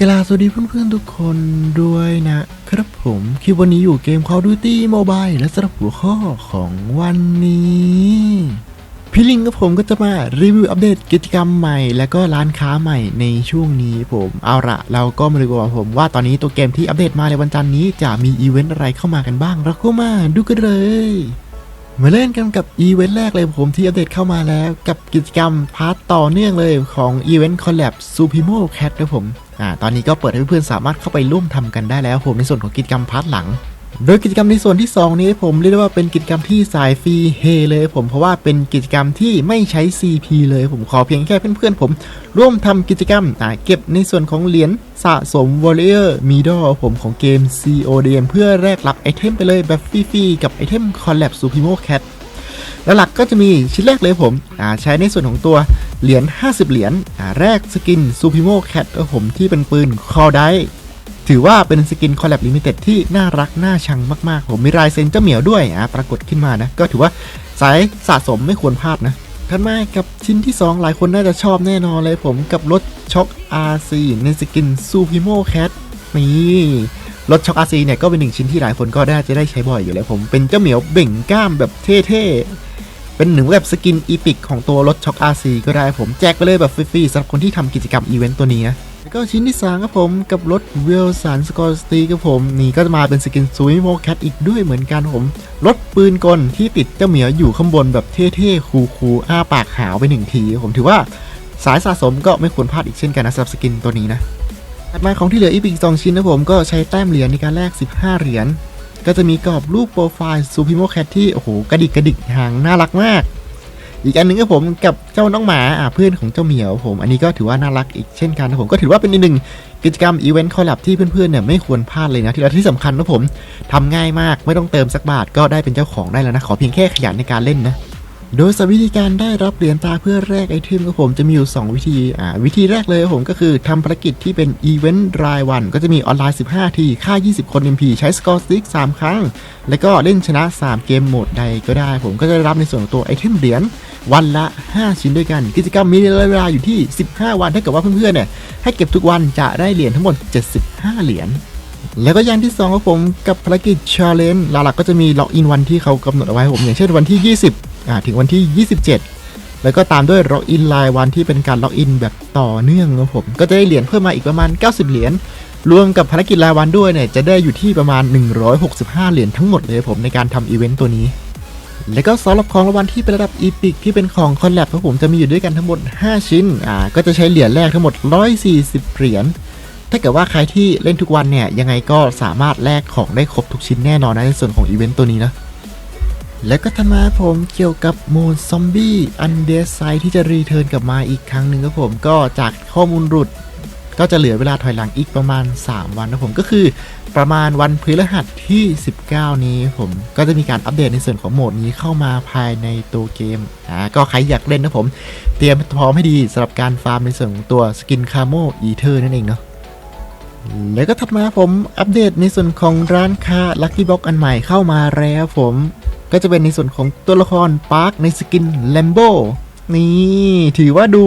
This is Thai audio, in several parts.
กราสวัสดีเพื่อนๆทุกคนด้วยนะครับผมคลิปวันนี้อยู่เกม Call of Duty Mobile และสำหรับหัวข้อของวันนี้พี่ลิงกับผมก็จะมารีวิวอัปเดตกิจกรรมใหม่ และก็ร้านค้าใหม่ในช่วงนี้ผมเอาละเราก็มาดูกันผมว่าตอนนี้ตัวเกมที่อัปเดตมาในวันจันทร์นี้จะมีอีเวนต์อะไรเข้ามากันบ้างเราก็มาดูกันเลยมาเล่นกันกับอีเวนต์แรกเลยผมที่อัปเดตเข้ามาแล้ว กับกิจกรรมพาร์ตต่อเนื่องเลยของอีเวนต์คอลแลบซูพิโมแคทนะผม อ่าตอนนี้ก็เปิดให้เพื่อนๆสามารถเข้าไปร่วมทำกันได้แล้วผมในส่วนของกิจกรรมพาร์ทหลัง โดยกิจกรรมในส่วนที่ 2 นี้ผมเรียกว่าเป็นกิจกรรมที่สายฟรีเฮเลยผมเพราะว่าเป็นกิจกรรมที่ไม่ใช้ CP เลยผมขอเพียงแค่เพื่อนๆผมร่วมทำกิจกรรมอ่าเก็บในส่วนของเหรียญสะสม Warrior m e d a l ผมของเกม CODM เพื่อแลกรับไอเทมไปเลยแบบฟรีๆกับไอเทม Collab Supremo Cat แล้วหลักก็จะมีชิ้นแรกเลยผมอ่าใช้ในส่วนของตัว เหรียญ 50 เหรียญแรกสกิน Supremo Cat ครับผมที่เป็นปืน Call d i ถือว่าเป็นสกินคอลแลบลิมิเต็ดที่น่ารัก น่าชังมากๆ ผมมีลายเซ็นเจ้าเหมียวด้วยอ่าปรากฏขึ้นมานะ ก็ถือว่าสายสะสมไม่ควรพลาดนะถัดมากับชิ้นที่ 2 หลายคนน่าจะชอบแน่นอนเลยผมกับรถช็อค RC ในสกิน Supremo Cat นี่รถช็อค RC เนี่ยก็เป็นหนึ่งชิ้นที่หลายคนก็ได้จะได้ใช้บ่อยอยู่แล้วผมเป็นเจ้าเหมียวเบ่งกล้ามแบบเท่ๆ เป็นหนึ่งแบบสกินอีพิกของตัวรถช็อค RC ก็ได้ผมแจกไปเลยแบบฟรีๆสำหรับคนที่ทำกิจกรรมอีเวนต์ตัวนี้นะแล้วก็ชิ้นที่3ครับผมกับรถเวลสันสกอร์สตีครับผมนี่ก็จะมาเป็นสกินซูมิโมแคทอีกด้วยเหมือนกันผมรถปืนกลที่ติดเจ้าเหมียวอยู่ข้างบนแบบเท่ๆ คูลๆอ้าปากหาวไปหนึ่งทีผมถือว่าสายสะสมก็ไม่ควรพลาดอีกเช่นกันนะสำหรับสกินตัวนี้นะถัดมาของที่เหลืออีกอีกสองชิ้นนะผมก็ใช้แต้มเหรียญในการแลก 15 เหรียญ ก็จะมีกรอบรูปโปรไฟล์ซูพิโมแคทที่โอ้โหกระดิกกระดิกหางน่ารักมาก อีกอันหนึงก็ผมกับเจ้าน้องหมาอ่าเพื่อนของเจ้าเหมียวผม อันนี้ก็ถือว่าน่ารักอีกเช่นกันนะผมก็ถือว่าเป็นอีกหนึ่งกิจกรรมอีเวนต์คอลับที่เพื่อนๆเนี่ยไม่ควรพลาดเลยนะที่และที่สำคัญนะผมทำง่ายมากไม่ต้องเติมสักบาทก็ได้เป็นเจ้าของได้แล้วนะขอเพียงแค่ขยันในการเล่นนะ โดยสวิธีการได้รับเหรียญตาเพื่อแลกไอเทมของผมจะมีอยู่ 2 วิธีอ่าวิธีแรกเลยผมก็คือทำภารกิจที่เป็นอีเวนต์รายวัน ก็จะมีออนไลน์ 15 ทีค่า 20 คน MP ใช้สกอร์สติ๊ก3 ครั้ง แล้วก็เล่นชนะ 3 เกมโหมดใดก็ได้ ผมก็จะได้รับในส่วนของตัวไอเทมเหรียญวันละ 5 ชิ้นด้วยกัน กิจกรรมมีระยะเวลาอยู่ที่ 15 วันถ้าเกิดว่าเพื่อนๆเนี่ยให้เก็บทุกวันจะได้เหรียญทั้งหมด 75 เหรียญแล้วก็อย่างที่2ครับผมกับภารกิจ Challenge หลักๆก็จะมีล็อกอินวันที่เขากำหนดเอาไว้ผมอย่างเช่นวันที่ 20 ถึงวันที่ 27 แล้วก็ตามด้วยล็อกอินรายวันที่เป็นการล็อกอินแบบต่อเนื่องครับผม ก็จะได้เหรียญเพิ่มมาอีกประมาณ 90 เหรียญ รวมกับภารกิจรายวันด้วยเนี่ย จะได้อยู่ที่ประมาณ 165 เหรียญทั้งหมดเลยผมในการทำอีเวนต์ตัวนี้แล้วก็สำหรับของรางวัลที่เป็นระดับอีพิกที่เป็นของคอนแลบครับผมจะมีอยู่ด้วยกันทั้งหมด 5 ชิ้น อ่า ก็จะใช้เหรียญแรกทั้งหมด 140 เหรียญ ถ้าเกิดว่าใครที่เล่นทุกวันเนี่ย ยังไงก็สามารถแลกของได้ครบทุกชิ้นแน่นอนนะในส่วนของอีเวนต์ตัวนี้นะ แล้วก็ทำมาผมเกี่ยวกับโมดซอมบี้อันเดสไซที่จะรีเทิร์นกลับมาอีกครั้งหนึ่งครับผมก็จากข้อมูลหลุด ก็จะเหลือเวลาถอยหลังอีกประมาณ 3 วันนะผมก็คือประมาณวันพฤหัสที่ 19 นี้ผมก็จะมีการอัปเดตในส่วนของโหมดนี้เข้ามาภายในตัวเกมอ่าก็ใครอยากเล่นนะผม เตรียมพร้อมให้ดีสำหรับการฟาร์มในส่วนของตัวสกินคาโมอีเทอร์นั่นเองเนาะแล้วก็ถัดมาผมอัปเดตในส่วนของร้านค้า Lucky Box อันใหม่เข้ามาแล้วผม ก็จะเป็นในส่วนของตัวละครปาร์คในสกินแลมโบนี่ถือว่าดู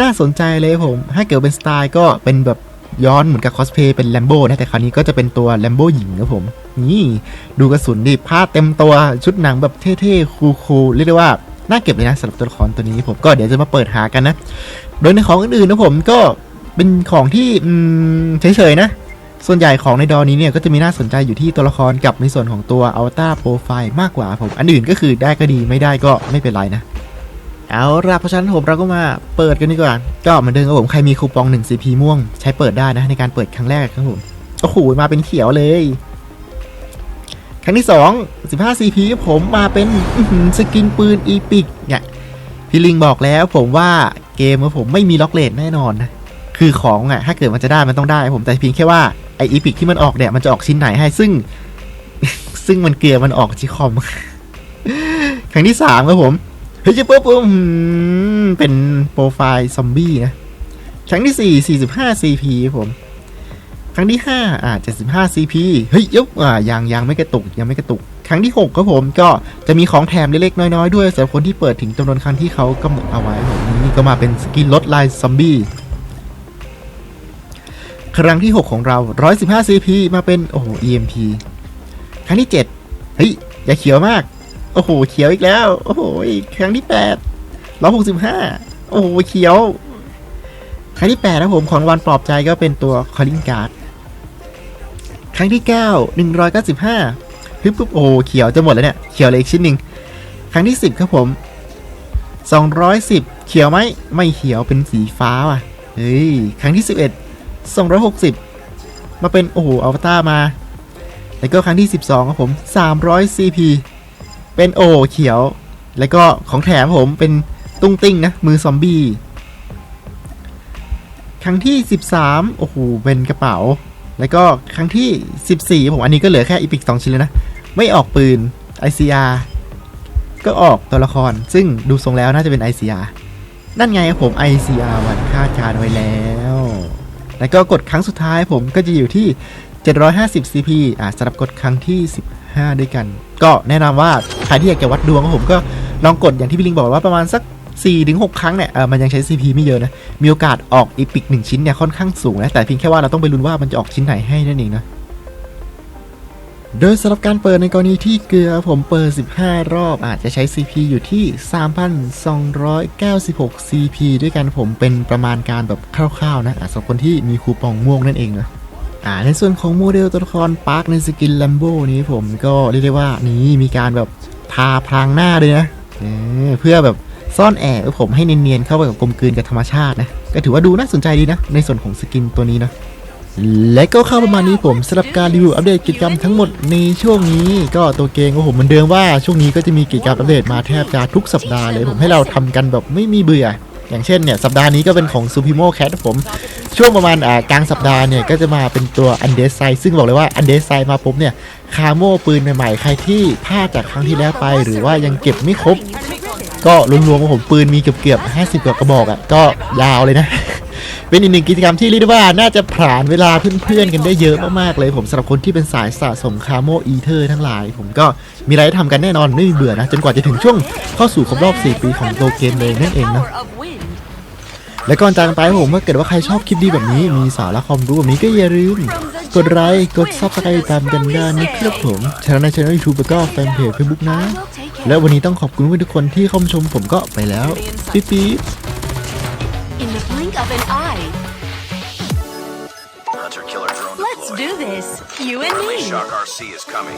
น่าสนใจเลยผม ถ้าเกิดเป็นสไตล์ก็เป็นแบบย้อนเหมือนกับคอสเพย์เป็นแลมโบนะ แต่คราวนี้ก็จะเป็นตัวแลมโบหญิงครับผม นี่ดูกระสุนดิผ้าเต็มตัวชุดหนังแบบเท่ๆ คูลๆ เรียกได้ว่า น่าเก็บเลยนะสำหรับตัวละครตัวนี้ผมก็เดี๋ยวจะมาเปิดหากันนะ โดยในของอื่นๆนะผมก็เป็นของที่เฉยๆนะ ส่วนใหญ่ของในดอนี้เนี่ยก็จะมีน่าสนใจอยู่ที่ตัวละครกับในส่วนของตัวอัลต้าโปรไฟล์มากกว่าผม อันอื่นก็คือได้ก็ดีไม่ได้ก็ไม่เป็นไรนะ เอาละเพราะฉะนั้นผมเราก็มาเปิดกันดีกว่า ก็เหมือนเดิมครับผมใครมีคูปอง1 CP ม่วง ใช้เปิดได้นะในการเปิดครั้งแรกครับผมโอ้โหมาเป็นเขียวเลย ครั้งที่ 2 15 CP ผมมาเป็นสกินปืนอีพิกเนี่ยพี่ลิงบอกแล้วผมว่าเกมของผมไม่มีล็อกเลทแน่นอนนะคือของอะถ้าเกิดมันจะได้มันต้องได้ผมแต่เพียงแค่ว่า ไออีพิกที่มันออกเนี่ยมันจะออกชิ้นไหนให้ซึ่ง ซึ่งมันเกลือมันออกที่คอม ครั้งที่สามครับผมเฮ้ยจะปุ๊บปุ๊บเป็นโปรไฟล์ซอมบี้นะ ครั้งที่สี่สี่สิบห้า CP ครับผม ครั้งที่ห้าอ่าเจ็ดสิบห้า CP เฮ้ยยุบอ่ายังยังไม่กระตุกยังไม่กระตุก ครั้งที่หกครับผมก็จะมีของแถมเล็กๆน้อยๆด้วยสำหรับคนที่เปิดถึงจำนวนครั้งที่เขากำหนดเอาไว้ผมนี่ก็มาเป็นสกินลดลายซอมบี้ ครั้งที่ 6 ของเรา 115 CP มาเป็น โอ้โห EMP ครั้งที่ 7 เฮ้ย อย่าเขียวมาก โอ้โห เขียวอีกแล้ว โอ้โห ครั้งที่ 8 165 โอ้โห เขียว ครั้งที่8นะผมของวันปลอบใจก็เป็นตัว calling card ครั้งที่ 9 195ปึ๊บปึ๊บโอ้โห เขียวจะหมดแล้วเนี่ย เขียวเลยอีกชิ้นหนึ่ง ครั้งที่ 10 ครับผม 210 เขียวไหม ไม่เขียวเป็นสีฟ้าว่ะ เฮ้ย ครั้งที่ 11 260 มาเป็น โอ้โหอวตามาแล้วก็ครั้งที่ 12ครับผม 300 CP เป็นโอเขียว แล้วก็ของแถมผมเป็นตุ้งติ้งนะ มือซอมบี้ ครั้งที่ 13 โอ้โห เป็นกระเป๋า แล้วก็ครั้งที่ 14 ผมอันนี้ก็เหลือแค่อีพิก2ชิ้นเลยนะ ไม่ออกปืน ICR ก็ออกตัวละคร ซึ่งดูทรงแล้วน่าจะเป็น ICR นั่นไงครับผม ICR วันคาดการไว้แล้ว แล้วก็กดครั้งสุดท้ายผมก็จะอยู่ที่ 750 CP อ่าสำหรับกดครั้งที่ 15 ด้วยกัน ก็แนะนำว่าใครที่อยากจะวัดดวงของผมก็ลองกดอย่างที่พี่ลิงบอกว่าประมาณสัก4ถึง6ครั้งเนี่ยเออมันยังใช้ CP ไม่เยอะนะ มีโอกาสออกอีพิกหนึ่งชิ้นเนี่ยค่อนข้างสูงนะ แต่เพียงแค่ว่าเราต้องไปลุ้นว่ามันจะออกชิ้นไหนให้นั่นเองนะ โดยสำหรับการเปิดในกรณีที่เกลือผมเปิด 15 รอบอาจจะใช้ CP อยู่ที่ 3,296 CP ด้วยกันผมเป็นประมาณการแบบคร่าวๆนะสำหรับคนที่มีคูปองม่วงนั่นเองนะอ่าในส่วนของโมเดลตัวละครปาร์คในสกินลัมโบนี้ผมก็เรียกได้ว่านี่มีการแบบทาพรางหน้าเลยนะเเพื่อแบบซ่อนแอบผมให้เนียนๆเข้าไปกับกลมกลืนกับธรรมชาตินะ ก็ถือว่าดูน่าสนใจดีนะ ในส่วนของสกินตัวนี้นะ และก็เข้าประมาณนี้ผมสำหรับการรีวิวอัปเดตกิจกรรมทั้งหมดในช่วงนี้ก็ตัวเกมของผมเหมือนเดิมว่าช่วงนี้ก็จะมีกิจกรรมอัปเดตมาแทบจะทุกสัปดาห์เลยผมให้เราทำกันแบบไม่มีเบื่อ อย่างเช่นเนี่ยสัปดาห์นี้ก็เป็นของ Supremo Cat ผม ช่วงประมาณอ่ากลางสัปดาห์เนี่ยก็จะมาเป็นตัวอันเดสไซซึ่งบอกเลยว่าอันเดสไซมาปุ๊บเนี่ยคาโม่ปืนใหม่ๆ ใครที่พลาดจากครั้งที่แล้วไป หรือว่ายังเก็บไม่ครบ ก็รวมๆของผมปืนมีเกือบๆ50กว่ากระบอกอะ่ะก็ยาวเลยนะ เป็นอีกหนึ่งกิจกรรมที่เรียกได้ว่าน่าจะผ่านเวลาเพื่อนๆกันได้เยอะมากๆเลย ผมสำหรับคนที่เป็นสายสะสมคาโมอีเทอร์ทั้งหลาย ผมก็มีอะไรให้ทำกันแน่นอนไม่มีเบื่อนะ จนกว่าจะถึงช่วงเข้าสู่ครบรอบ 4 ปีของโตเกมเลยนั่นเองนะและก่อนจากไปผมถ้าเกิดว่าใครชอบคลิปดีแบบนี้มีสาระความรู้แบบนี้ก็อย่าลืม กดไลค์กดซับสไครต์ตามกันได้นะครับผมช่องในช่องยูทูบแล้วก็แฟนเพจเฟซบุ๊กนะ และวันนี้ต้องขอบคุณทุกคนที่เข้ามาชมผมก็ไปแล้ว ปิ๊บปิ๊บ of an eye. Hunter killer drone Let's deployed. do this. You and Friendly me. Shock RC is coming.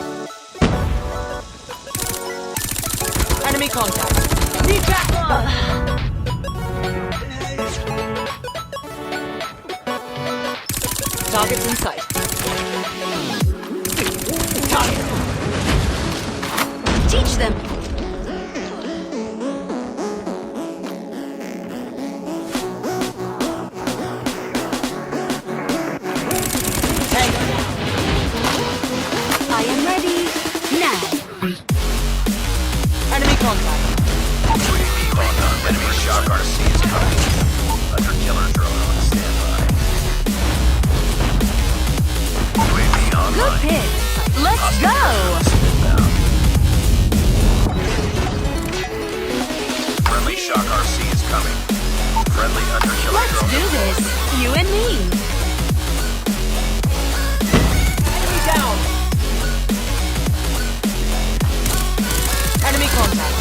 Enemy contact. Need backup. Targets in sight. Teach them. go! Friendly Shock RC is coming. Friendly Let's do this, you and me. Enemy down. Enemy contact.